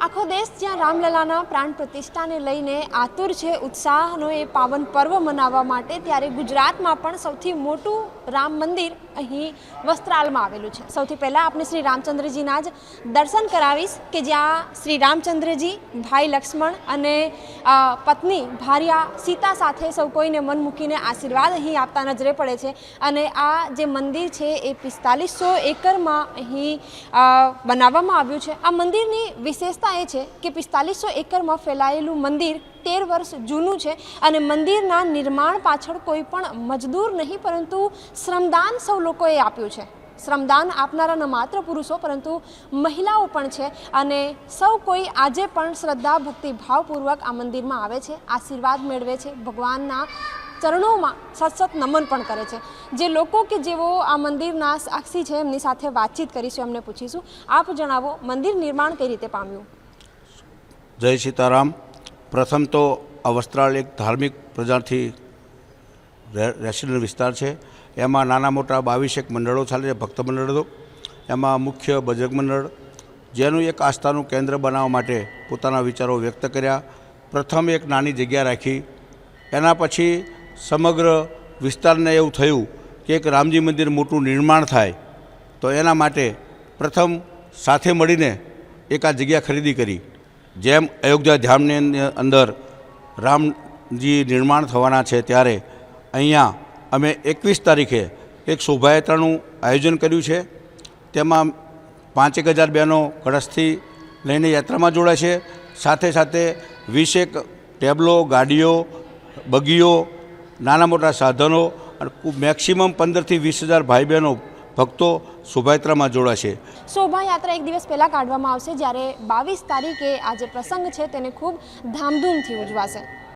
આખો દેશ જ્યાં રામલલાના પ્રાણ પ્રતિષ્ઠાને લઈને આતુર છે, ઉત્સાહનો એ પાવન પર્વ મનાવવા માટે, ત્યારે ગુજરાતમાં પણ સૌથી મોટું રામ મંદિર અહીં વસ્ત્રાલમાં આવેલું છે. સૌથી પહેલાં આપણે શ્રી રામચંદ્રજીના જ દર્શન કરાવીશ કે જ્યાં શ્રી રામચંદ્રજી, ભાઈ લક્ષ્મણ અને પત્ની ભાર્યા સીતા સાથે સૌ કોઈને મન મૂકીને આશીર્વાદ અહીં આપતા નજરે પડે છે. અને આ જે મંદિર છે એ પિસ્તાલીસો એકરમાં અહીં બનાવવામાં આવ્યું છે. આ મંદિરની વિશેષતા એ છે કે પિસ્તાલીસો એકરમાં ફેલાયેલું મંદિર તેર વર્ષ જૂનું છે અને મંદિરના નિર્માણ પાછળ કોઈ પણ મજદૂર નહીં, પરંતુ શ્રમદાન સૌ લોકોએ આપ્યું છે. શ્રમદાન આપનારા ન માત્ર પુરુષો, પરંતુ મહિલાઓ પણ છે અને સૌ કોઈ આજે પણ શ્રદ્ધા, ભક્તિ, ભાવપૂર્વક આ મંદિરમાં આવે છે, આશીર્વાદ મેળવે છે, ભગવાનના ચરણોમાં સતસત નમન પણ કરે છે. જે લોકો કે જેઓ આ મંદિરના સાક્ષી છે, એમની સાથે વાતચીત કરીશું, એમને પૂછીશું. આપ જણાવો, મંદિર નિર્માણ કઈ રીતે પામ્યું? જય સીતારામ. પ્રથમ તો આ વસ્ત્રાલ એક ધાર્મિક પ્રજાથી રેસિડેન્ટ વિસ્તાર છે. એમાં નાના મોટા બાવીસેક મંડળો ચાલે છે, ભક્ત મંડળો. એમાં મુખ્ય ભજક મંડળ. જેનું એક આસ્થાનું કેન્દ્ર બનાવવા માટે પોતાના વિચારો વ્યક્ત કર્યા. પ્રથમ એક નાની જગ્યા રાખી. એના પછી સમગ્ર વિસ્તારને એવું થયું કે એક રામજી મંદિર મોટું નિર્માણ થાય. તો એના માટે પ્રથમ સાથે મળીને એક આ જગ્યા ખરીદી કરી. જેમ અયોધ્યા ધામની અંદર રામજી નિર્માણ થવાના છે ત્યારે અહીંયા અમે એકવીસ તારીખે એક શોભાયાત્રાનું આયોજન કર્યું છે. તેમાં પાંચેક હજાર બહેનો કળશથી લઈને યાત્રામાં જોડાય છે. સાથે સાથે વીસેક ટેબલો, ગાડીઓ, બગીઓ, નાના મોટા સાધનો અને મેક્સિમમ પંદરથી વીસ હજાર ભાઈ બહેનો ભક્તો શોભાયાત્રામાં જોડાશે. શોભાયાત્રા એક દિવસ પહેલાં કાઢવામાં આવશે જ્યારે બાવીસ તારીખે આ જે પ્રસંગ છે તેને ખૂબ ધામધૂમથી ઉજવાશે.